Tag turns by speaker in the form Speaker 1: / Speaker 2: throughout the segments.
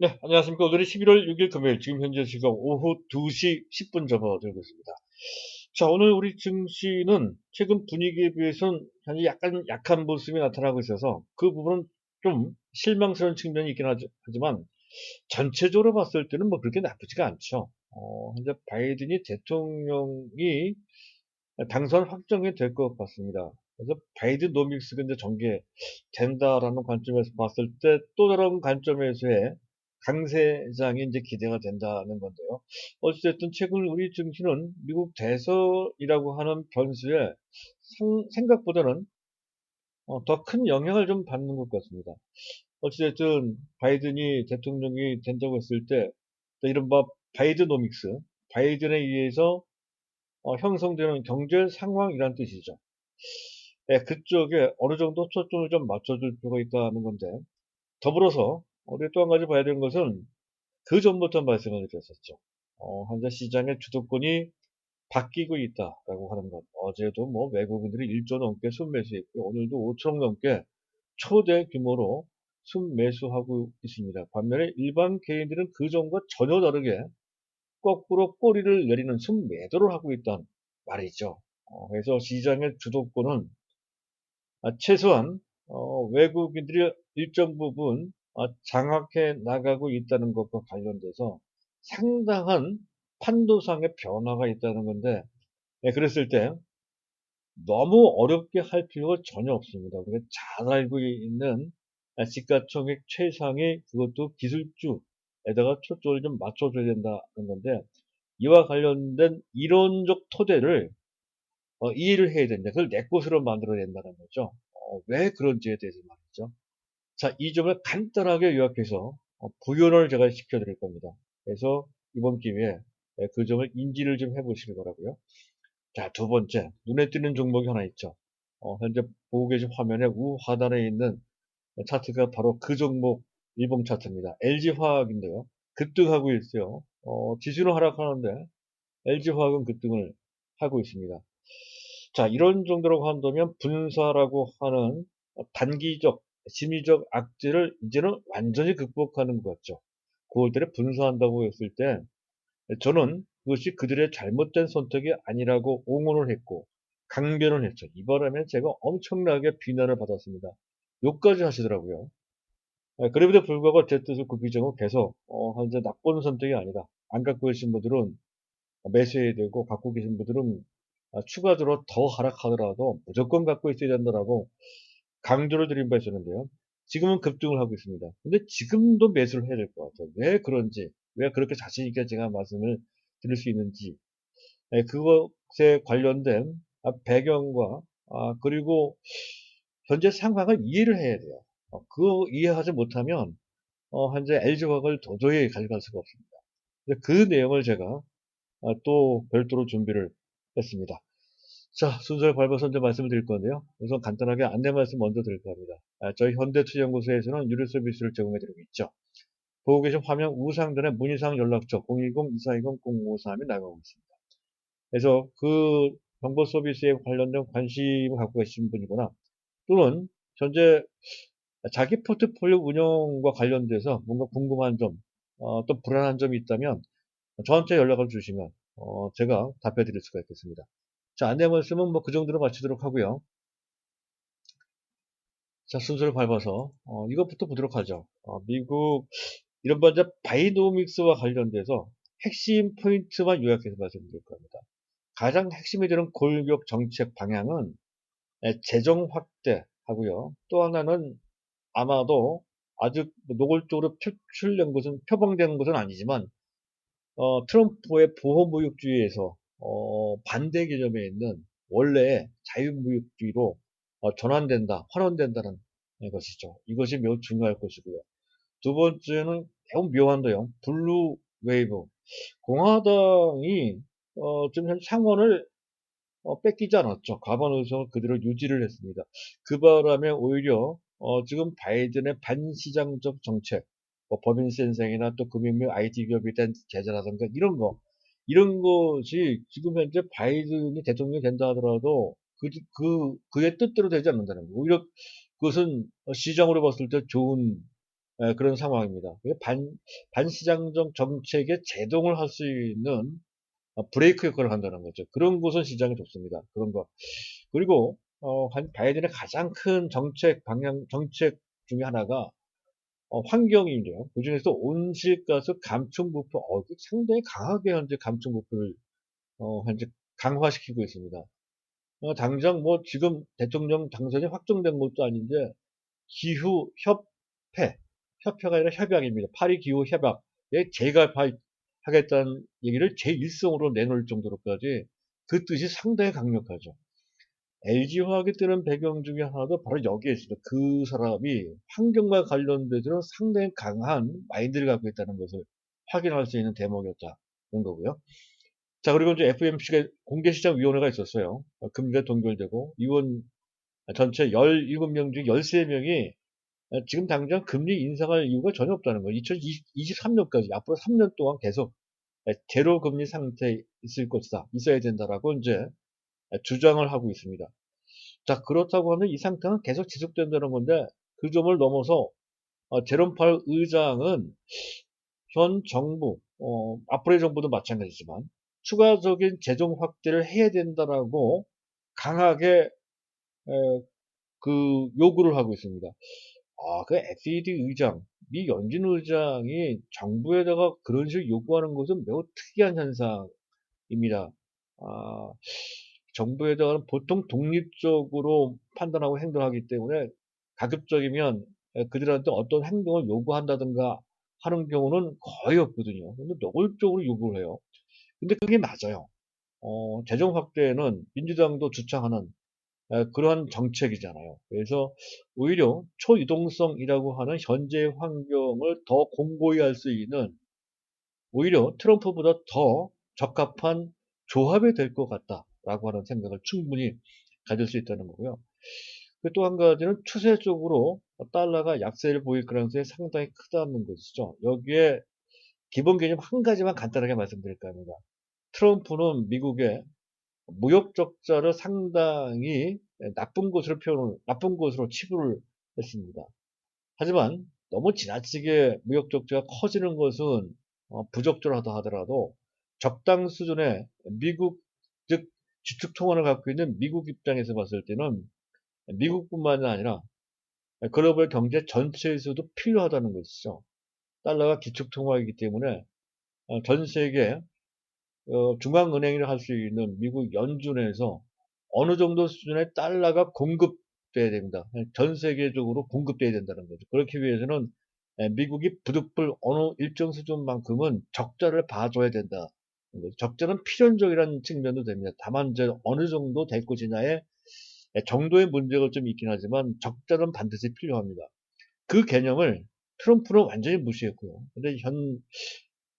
Speaker 1: 네, 안녕하십니까. 오늘이 11월 6일 금요일, 지금 현재 시각 오후 2시 10분 접어들고 있습니다. 자, 오늘 우리 증시는 최근 분위기에 비해서는 현재 약간 약한 모습이 나타나고 있어서 그 부분은 좀 실망스러운 측면이 있긴 하지, 만 전체적으로 봤을 때는 뭐 그렇게 나쁘지가 않죠. 어, 현재 바이든이 대통령이 당선 확정이 될 것 같습니다. 그래서 바이든 노믹스가 이제 전개된다라는 관점에서 봤을 때 또 다른 관점에서의 강세장이 이제 기대가 된다는 건데요. 어쨌든 최근 우리 증시는 미국 대선이라고 하는 변수에 생각보다는 어, 더큰 영향을 좀 받는 것 같습니다. 어찌됐든 바이든이 대통령이 된다고 했을 때 이른바 바이드노믹스, 바이든에 의해서 어, 형성되는 경제 상황이란 뜻이죠. 네, 그쪽에 어느 정도 초점을 좀 맞춰줄 필요가 있다는 건데 더불어서 우리 또 한 가지 봐야 되는 것은 그 전부터 말씀을 드렸었죠. 어, 현재 시장의 주도권이 바뀌고 있다라고 하는 것. 어제도 뭐 외국인들이 1조 넘게 순매수했고 오늘도 5천 넘게 초대 규모로 순매수하고 있습니다. 반면에 일반 개인들은 그 전과 전혀 다르게 거꾸로 꼬리를 내리는 순매도를 하고 있다는 말이죠. 어, 그래서 시장의 주도권은 아, 최소한 어, 외국인들이 일정 부분 어, 장악해 나가고 있다는 것과 관련돼서 상당한 판도상의 변화가 있다는 건데 네, 그랬을 때 너무 어렵게 할 필요가 전혀 없습니다. 잘 알고 있는 시가총액 최상위 그것도 기술주에다가 초점을 좀 맞춰줘야 된다는 건데 이와 관련된 이론적 토대를 어, 이해를 해야 된다. 그걸 내 것으로 만들어야 된다는 거죠. 어, 왜 그런지에 대해서 말이죠. 자, 이 점을 간단하게 요약해서 어, 부연을 제가 시켜드릴 겁니다. 그래서 이번 기회에 예, 그 점을 인지를 좀 해보시기 바라고요. 자, 두 번째, 눈에 띄는 종목이 하나 있죠. 어, 현재 보고 계신 화면에 우하단에 있는 차트가 바로 그 종목 일봉 차트입니다. LG화학인데요. 급등하고 있어요. 어, 지수는 하락하는데 LG화학은 급등을 하고 있습니다. 자, 이런 정도로 한다면 분사라고 하는 단기적, 심리적 악재를 이제는 완전히 극복하는 것 같죠. 9월달에 분사한다고 했을 때 저는 그것이 그들의 잘못된 선택이 아니라고 옹호를 했고 강변을 했죠. 이 바람에 제가 엄청나게 비난을 받았습니다. 욕까지 하시더라고요. 네, 그럼에도 불구하고 제 뜻을 굽히정은 계속 어, 현재 나쁜 선택이 아니다. 안 갖고 계신 분들은 매수해야 되고 갖고 계신 분들은 아, 추가적으로 더 하락하더라도 무조건 갖고 있어야 된다라고 강조를 드린 바 있었는데요. 지금은 급등을 하고 있습니다. 근데 지금도 매수를 해야 될 것 같아요. 왜 그런지, 왜 그렇게 자신있게 제가 말씀을 드릴 수 있는지, 네, 그것에 관련된 아, 배경과, 아, 그리고 현재 상황을 이해를 해야 돼요. 어, 그거 이해하지 못하면, 어, 현재 LG화학을 도저히 가져갈 수가 없습니다. 그 내용을 제가 아, 또 별도로 준비를 했습니다. 자, 순서를 밟아서 이제 말씀을 드릴 건데요. 우선 간단하게 안내 말씀 먼저 드릴까 합니다. 아, 저희 현대투자연구소에서는 유료 서비스를 제공해 드리고 있죠. 보고 계신 화면 우상단에 문의사항 연락처 010-2420-0553이 나가고 있습니다. 그래서 그 정보 서비스에 관련된 관심을 갖고 계신 분이거나 또는 현재 자기 포트폴리오 운영과 관련돼서 뭔가 궁금한 점, 어, 또 불안한 점이 있다면 저한테 연락을 주시면 어, 제가 답해 드릴 수가 있겠습니다. 자, 안내 말씀은 뭐 그 정도로 마치도록 하고요. 자, 순서를 밟아서 어, 이것부터 보도록 하죠. 어, 미국 이런 번째 바이노믹스와 관련돼서 핵심 포인트만 요약해서 말씀드릴 겁니다. 가장 핵심이 되는 골격 정책 방향은 재정 확대하고요. 또 하나는 아마도 아주 노골적으로 표출된 것은 표방되는 것은 아니지만 어, 트럼프의 보호무역주의에서 어, 반대 개념에 있는 원래 자유무역주의로 어, 전환된다, 환원된다는 것이죠. 이것이 매우 중요할 것이고요. 두 번째는 매우 묘한데요. 블루 웨이브. 공화당이 어, 지금 현 상원을 어, 뺏기지 않았죠. 과반 의석을 그대로 유지를 했습니다. 그 바람에 오히려 어, 지금 바이든의 반시장적 정책, 뭐 법인 센생이나 또 금융 IT 기업에 대한 제재라든가 이런 거 이런 것이 지금 현재 바이든이 대통령이 된다 하더라도 그, 그, 그의 뜻대로 되지 않는다는 거. 오히려 그것은 시장으로 봤을 때 좋은 에, 그런 상황입니다. 반, 반시장적 정책에 제동을 할 수 있는 어, 브레이크 역할을 한다는 거죠. 그런 곳은 시장이 좋습니다. 그런 거. 그리고 어, 한 바이든의 가장 큰 정책 방향 정책 중에 하나가 어, 환경인데요. 그 중에서 온실가스 감축 목표, 어, 그 상당히 강하게 현재 감축 목표를 어, 현재 강화시키고 있습니다. 어, 당장 뭐 지금 대통령 당선이 확정된 것도 아닌데 기후 협회, 협회가 아니라 협약입니다. 파리 기후 협약에 재가입하겠다는 얘기를 제1성으로 내놓을 정도로까지 그 뜻이 상당히 강력하죠. LG화학이 뜨는 배경 중에 하나도 바로 여기에 있습니다. 그 사람이 환경과 관련돼서는 상당히 강한 마인드를 갖고 있다는 것을 확인할 수 있는 대목이었다는 거고요. 자, 그리고 이제 FOMC가 공개시장위원회가 있었어요. 어, 금리가 동결되고, 위원 전체 17명 중 13명이 지금 당장 금리 인상할 이유가 전혀 없다는 거예요. 2023년까지, 앞으로 3년 동안 계속 제로 금리 상태에 있을 것이다. 있어야 된다라고 이제 주장을 하고 있습니다. 자, 그렇다고 하면 이 상태는 계속 지속된다는 건데, 그 점을 넘어서 어, 제롬 팔 의장은 현 정부, 어, 앞으로의 정부도 마찬가지지만 추가적인 재정 확대를 해야 된다라고 강하게 에, 그 요구를 하고 있습니다. 아, 그 FED 의장, 미 연준 의장이 정부에다가 그런 식으로 요구하는 것은 매우 특이한 현상입니다. 아, 정부에다가는 보통 독립적으로 판단하고 행동하기 때문에 가급적이면 그들한테 어떤 행동을 요구한다든가 하는 경우는 거의 없거든요. 근데 노골적으로 요구를 해요. 근데 그게 맞아요. 어, 재정 확대는 민주당도 주창하는 에, 그러한 정책이잖아요. 그래서 오히려 초유동성이라고 하는 현재 환경을 더 공고히 할 수 있는 오히려 트럼프보다 더 적합한 조합이 될 것 같다 라고 하는 생각을 충분히 가질 수 있다는 거고요. 또 한 가지는 추세적으로 달러가 약세를 보일 가능성이 상당히 크다는 것이죠. 여기에 기본 개념 한 가지만 간단하게 말씀드릴까 합니다. 트럼프는 미국의 무역 적자를 상당히 나쁜 것으로 표현을, 나쁜 것으로 치부를 했습니다. 하지만 너무 지나치게 무역 적자가 커지는 것은 어, 부적절하다 하더라도 적당 수준의 미국, 즉, 지축 통화를 갖고 있는 미국 입장에서 봤을 때는 미국뿐만 아니라 글로벌 경제 전체에서도 필요하다는 것이죠. 달러가 기축 통화이기 때문에 어, 전 세계 어, 중앙은행이라 할수 있는 미국 연준에서 어느 정도 수준의 달러가 공급돼야 됩니다. 전 세계적으로 공급돼야 된다는 거죠. 그렇기 위해서는 미국이 부득불 어느 일정 수준만큼은 적자를 봐줘야 된다. 적자는 필연적이라는 측면도 됩니다. 다만 이제 어느 정도 될 것이냐에 정도의 문제가 좀 있긴 하지만 적자는 반드시 필요합니다. 그 개념을 트럼프는 완전히 무시했고요. 근데 현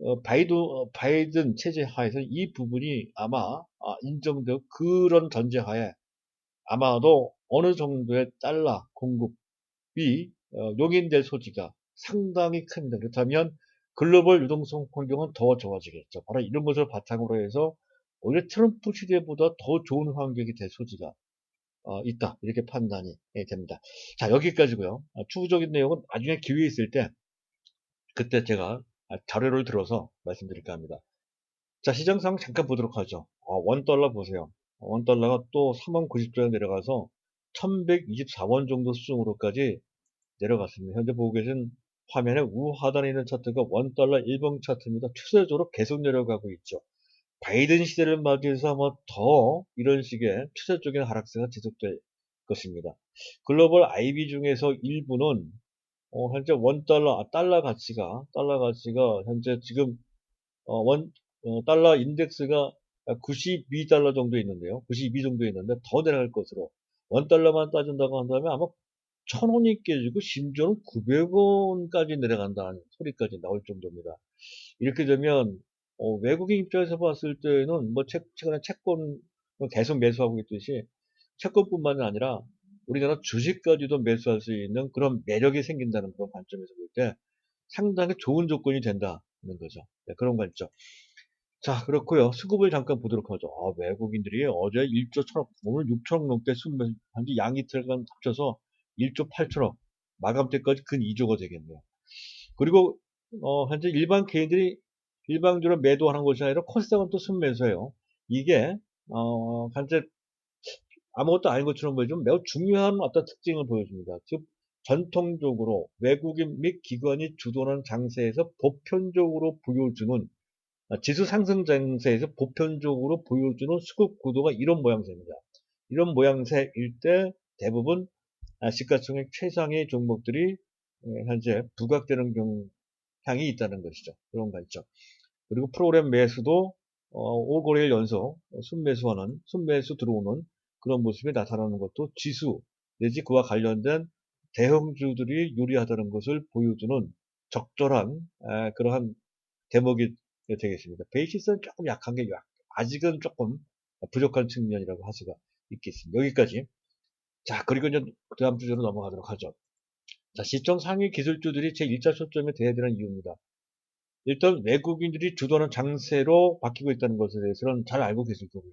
Speaker 1: 어, 바이든, 어, 바이든 체제 하에서 이 부분이 아마 아, 인정되고 그런 전제 하에 아마도 어느 정도의 달러 공급이 어, 용인될 소지가 상당히 큽니다. 그렇다면 글로벌 유동성 환경은 더 좋아지겠죠. 바로 이런 것을 바탕으로 해서 오히려 트럼프 시대보다 더 좋은 환경이 될 소지가 어, 있다. 이렇게 판단이 예, 됩니다. 자, 여기까지고요. 아, 추후적인 내용은 나중에 기회 있을 때 그때 제가 자료를 들어서 말씀드릴까 합니다. 자, 시장 상황 잠깐 보도록 하죠. 어, 원달러 보세요. 원 달러가 또 3원 90조에 내려가서 1124원 정도 수준으로까지 내려갔습니다. 현재 보고 계신 화면에 우하단에 있는 차트가 원달러 1봉 차트입니다. 추세적으로 계속 내려가고 있죠. 바이든 시대를 맞이해서 아마 더 이런 식의 추세적인 하락세가 지속될 것입니다. 글로벌 IB 중에서 일부는 어, 현재 원 달러, 아, 달러 가치가, 달러 가치가 현재 지금 어, 원 어, 달러 인덱스가 92달러 정도 있는데요. 92 정도 있는데 더 내려갈 것으로 원 달러만 따진다고 한다면 아마 천 원이 깨지고 심지어는 900원까지 내려간다는 소리까지 나올 정도입니다. 이렇게 되면 어, 외국인 입장에서 봤을 때는 뭐 책, 최근에 채권 계속 매수하고 있듯이 채권뿐만 아니라 우리나라 주식까지도 매수할 수 있는 그런 매력이 생긴다는 그런 관점에서 볼 때 상당히 좋은 조건이 된다는 거죠. 네, 그런 관점. 자, 그렇고요. 수급을 잠깐 보도록 하죠. 아, 외국인들이 어제 1조 1천억, 오늘 6천억 넘게 수급 현재 양이틀간 합쳐서 1조 8천억, 마감 때까지 근 2조가 되겠네요. 그리고 어, 현재 일반 개인들이 일방적으로 매도하는 것이 아니라 코스닥은 또 순매수예요. 이게 어, 현재 아무것도 아닌 것처럼 보이지만 매우 중요한 어떤 특징을 보여줍니다. 즉 전통적으로 외국인 및 기관이 주도하는 장세에서 보편적으로 보여주는 아, 지수 상승 장세에서 보편적으로 보여주는 수급 구도가 이런 모양새입니다. 이런 모양새일 때 대부분 아, 시가총액 최상의 종목들이 예, 현재 부각되는 경향이 있다는 것이죠. 그런 관점. 그리고 프로그램 매수도 5거래일 어, 연속 순매수하는 순매수 들어오는 그런 모습이 나타나는 것도 지수 내지 그와 관련된 대형주들이 유리하다는 것을 보여주는 적절한 그러한 대목이 되겠습니다. 베이시스는 조금 약한 게 아직은 조금 부족한 측면이라고 할 수가 있겠습니다. 여기까지. 자, 그리고 이제 그 다음 주제로 넘어가도록 하죠. 자, 시청 상위 기술주들이 제 1차 초점에 돼야 되는 이유입니다. 일단 외국인들이 주도하는 장세로 바뀌고 있다는 것에 대해서는 잘 알고 계실 거고요.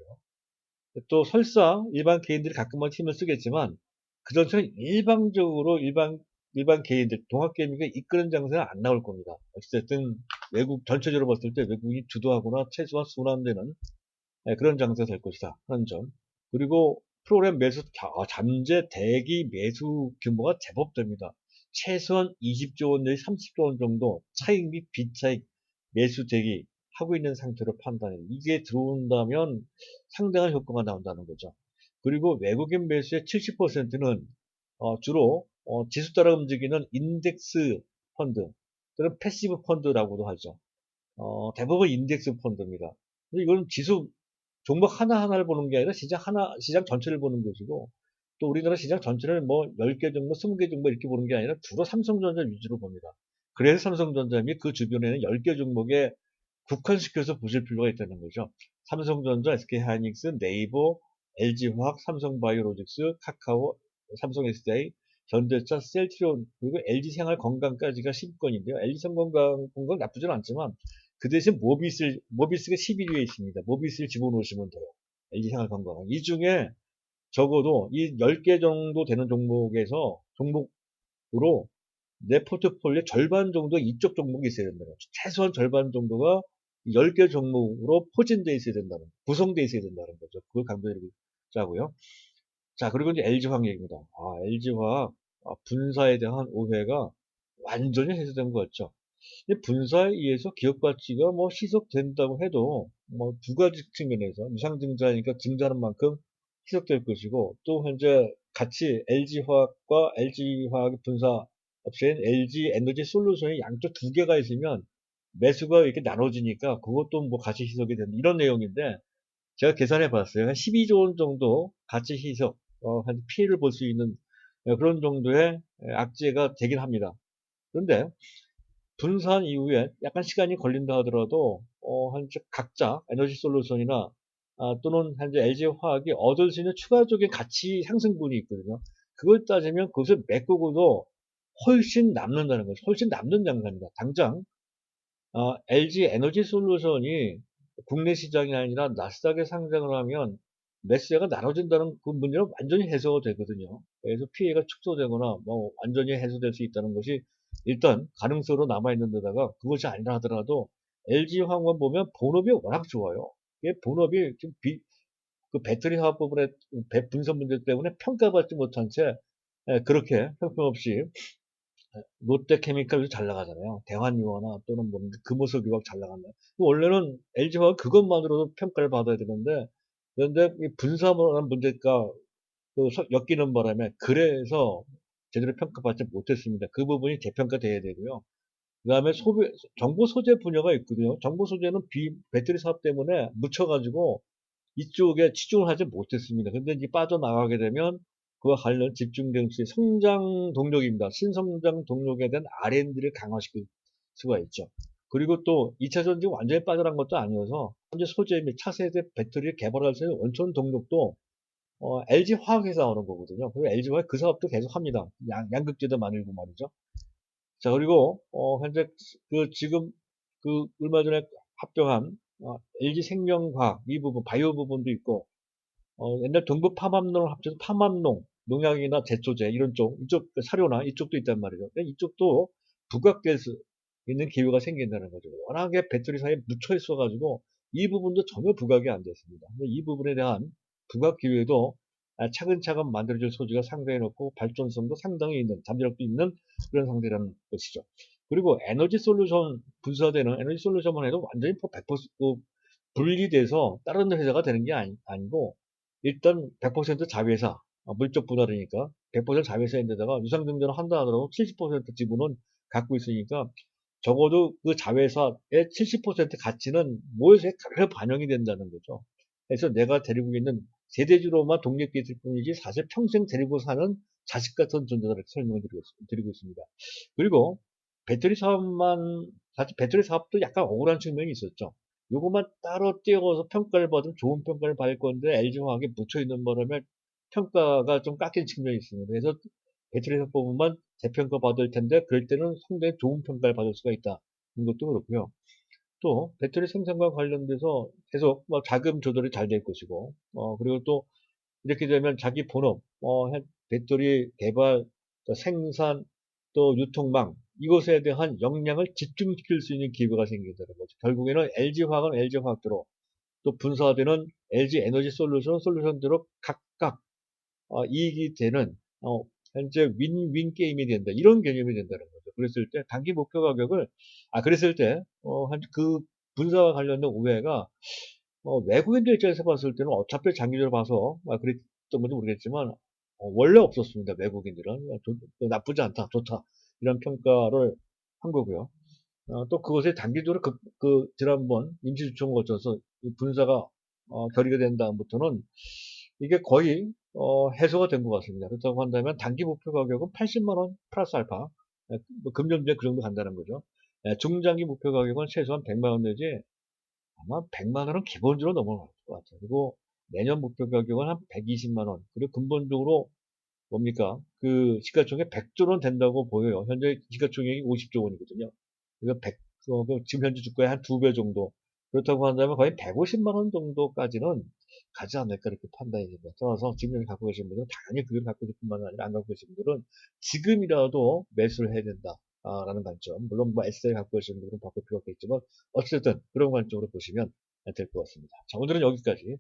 Speaker 1: 또 설사 일반 개인들이 가끔은 힘을 쓰겠지만 그 전체는 일방적으로 일반 일반 개인들 동학개미가 이끄는 장세는 안 나올 겁니다. 어쨌든 외국 전체적으로 봤을 때 외국이 주도하거나 최소한 순환되는 네, 그런 장세가 될 것이다 하는 점. 그리고 프로그램 매수 아, 잠재 대기 매수 규모가 제법 됩니다. 최소한 20조 원 내지 30조 원 정도 차익 및 비차익 매수 대기 하고 있는 상태로 판단해. 이게 들어온다면 상당한 효과가 나온다는 거죠. 그리고 외국인 매수의 70%는 어, 주로 어, 지수 따라 움직이는 인덱스 펀드 또는 패시브 펀드라고도 하죠. 어, 대부분 인덱스 펀드입니다. 이건 지수 종목 하나하나를 보는 게 아니라 시장 하나, 시장 전체를 보는 것이고 또 우리나라 시장 전체를 뭐 10개 정도, 20개 정도 이렇게 보는 게 아니라 주로 삼성전자 위주로 봅니다. 그래서 삼성전자 및 그 주변에는 10개 종목에 국한시켜서 보실 필요가 있다는 거죠. 삼성전자, SK하이닉스, 네이버, LG화학, 삼성바이오로직스, 카카오, 삼성 SDI, 현대차, 셀트리온, 그리고 LG생활건강까지가 10건인데요. LG생활건강 건강 나쁘진 않지만 그 대신 모비스, 모비스가 11위에 있습니다. 모비스를 집어넣으시면 돼요. LG생활건강. 이 중에 적어도 이 10개 정도 되는 종목에서 종목으로 내 포트폴리오 절반 정도 이쪽 종목이 있어야 된다는 거죠. 최소한 절반 정도가 10개 종목으로 포진되어 있어야 된다는, 구성되어 있어야 된다는 거죠. 그걸 강조드리고 자고요. 자, 그리고 이제 LG화학 얘기입니다. 아, LG화학 아, 분사에 대한 오해가 완전히 해소된 것 같죠. 분사에 의해서 기업 가치가 뭐 희석된다고 해도 뭐 두 가지 측면에서 유상 증자니까 증자하는 만큼 희석될 것이고 또 현재 같이 LG화학과 LG화학 분사 업체인 LG 에너지 솔루션이 양쪽 두 개가 있으면 매수가 이렇게 나눠지니까 그것도 뭐 가치 희석이 된다 이런 내용인데 제가 계산해 봤어요. 한 12조 원 정도 가치 희석, 어, 한 피해를 볼 수 있는 그런 정도의 악재가 되긴 합니다. 그런데 분산 이후에 약간 시간이 걸린다 하더라도 어, 한 각자 에너지 솔루션이나 아, 또는 현재 LG화학이 얻을 수 있는 추가적인 가치 상승분이 있거든요. 그걸 따지면 그것을 메꾸고도 훨씬 남는다는 거죠. 훨씬 남는 장사입니다. 당장 어, LG 에너지 솔루션이 국내 시장이 아니라 나스닥에 상장을 하면 매수세가 나눠진다는 그 문제는 완전히 해소가 되거든요. 그래서 피해가 축소되거나 뭐 완전히 해소될 수 있다는 것이 일단 가능성으로 남아있는 데다가 그것이 아니라 하더라도 LG 화학만 보면 본업이 워낙 좋아요. 본업이 지금 비, 그 배터리 화학 부분의 분선 문제 때문에 평가받지 못한 채 예, 그렇게 형편없이 롯데케미칼도 잘 나가잖아요. 대환유화나 또는 뭐 금호석 유학 잘 나간다. 원래는 LG화학 그것만으로도 평가를 받아야 되는데 그런데 분사하는 문제가 그 엮이는 바람에 그래서 제대로 평가받지 못했습니다. 그 부분이 재평가돼야 되고요. 그 다음에 소비, 정보 소재 분야가 있거든요. 정보 소재는 비, 배터리 사업 때문에 묻혀가지고 이쪽에 치중을 하지 못했습니다. 근데 이제 빠져나가게 되면 그와 관련 집중된 시 성장 동력입니다. 신성장 동력에 대한 R&D를 강화시킬 수가 있죠. 그리고 또 2차 전지 완전히 빠져난 것도 아니어서 현재 소재 및 차세대 배터리를 개발할 수 있는 원천 동력도 어, LG 화학에서 나오는 거거든요. 그리고 LG 화학 그 사업도 계속 합니다. 양, 양극재도 만들고 말이죠. 자, 그리고, 어, 현재 그 지금 그 얼마 전에 합병한 어, LG 생명과학 이 부분, 바이오 부분도 있고, 어, 옛날 동부 파맘농을 합쳐서 파맘농, 농약이나 제초제 이런 쪽, 이쪽 사료나 이쪽도 있단 말이죠. 이쪽도 부각돼서 있는 기회가 생긴다는 거죠. 워낙에 배터리 사이에 묻혀 있어가지고 이 부분도 전혀 부각이 안 됐습니다. 이 부분에 대한 부각 기회도 아, 차근차근 만들어질 소지가 상당히 높고 발전성도 상당히 있는 잠재력도 있는 그런 상태라는 것이죠. 그리고 에너지 솔루션 분사되는 에너지 솔루션만 해도 완전히 100% 분리돼서 다른 회사가 되는 게 아니, 아니고 일단 100% 자회사 아, 물적 분할이니까 100% 자회사인데다가 유상증자를 한다 하더라도 70% 지분은 갖고 있으니까 적어도 그 자회사의 70% 가치는 모여서 그대로 반영이 된다는 거죠. 그래서 내가 데리고 있는 세대주로만 독립이 있을 뿐이지 사실 평생 데리고 사는 자식 같은 존재다라고 설명을 드리고, 드리고 있습니다. 그리고 배터리 사업만 사실 배터리 사업도 약간 억울한 측면이 있었죠. 요것만 따로 띄워서 평가를 받으면 좋은 평가를 받을 건데 LG화학에 묻혀있는 바람에 평가가 좀 깎인 측면이 있습니다. 그래서 배터리 사업 부분만 재평가 받을 텐데 그럴 때는 상당히 좋은 평가를 받을 수가 있다. 이것도 그렇고요. 또 배터리 생산과 관련돼서 계속 뭐 자금 조달이 잘 될 것이고 어, 그리고 또 이렇게 되면 자기 본업 어, 배터리 개발 또 생산 또 유통망 이것에 대한 역량을 집중시킬 수 있는 기회가 생긴다는 거죠. 결국에는 LG화학은 LG화학대로 또 분사되는 LG 에너지 솔루션 솔루션대로 각각 어, 이익이 되는 어, 현재 윈윈 게임이 된다. 이런 개념이 된다는 거죠. 그랬을 때 단기 목표 가격을 아 그랬을 때 어, 그 분사와 관련된 우회가 어, 외국인들 입장에서 봤을 때는 어차피 장기적으로 봐서 아, 그랬던 건지 모르겠지만 어, 원래 없었습니다. 외국인들은 조, 나쁘지 않다, 좋다 이런 평가를 한 거고요. 어, 또 그것에 단기적으로 그, 그 지난번 임시주총을 거쳐서 분사가 어, 결의가 된 다음부터는 이게 거의 어, 해소가 된 것 같습니다. 그렇다고 한다면 단기 목표 가격은 80만 원 플러스 알파 예, 뭐 금년도에 그 정도 간다는 거죠. 예, 중장기 목표 가격은 최소한 100만 원 내지 아마 100만 원은 기본적으로 넘어갈 것 같아요. 그리고 내년 목표 가격은 한 120만 원 그리고 근본적으로 뭡니까 그 시가총액 100조는 된다고 보여요. 현재 시가총액이 50조 원이거든요. 그래서 100, 어, 그 지금 현재 주가의 한 두 배 정도 그렇다고 한다면 거의 150만 원 정도까지는 가지 않을까 이렇게 판단이 됩니다. 따라서 지금 여기 갖고 계신 분들은 당연히 그걸 갖고 계신 뿐만 아니라 안 갖고 계신 분들은 지금이라도 매수를 해야 된다. 라는 관점. 물론 뭐 SL 갖고 계신 분들은 바꿀 필요가 있겠지만 어쨌든 그런 관점으로 보시면 될 것 같습니다. 자 오늘은 여기까지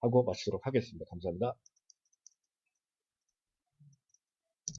Speaker 1: 하고 마치도록 하겠습니다. 감사합니다.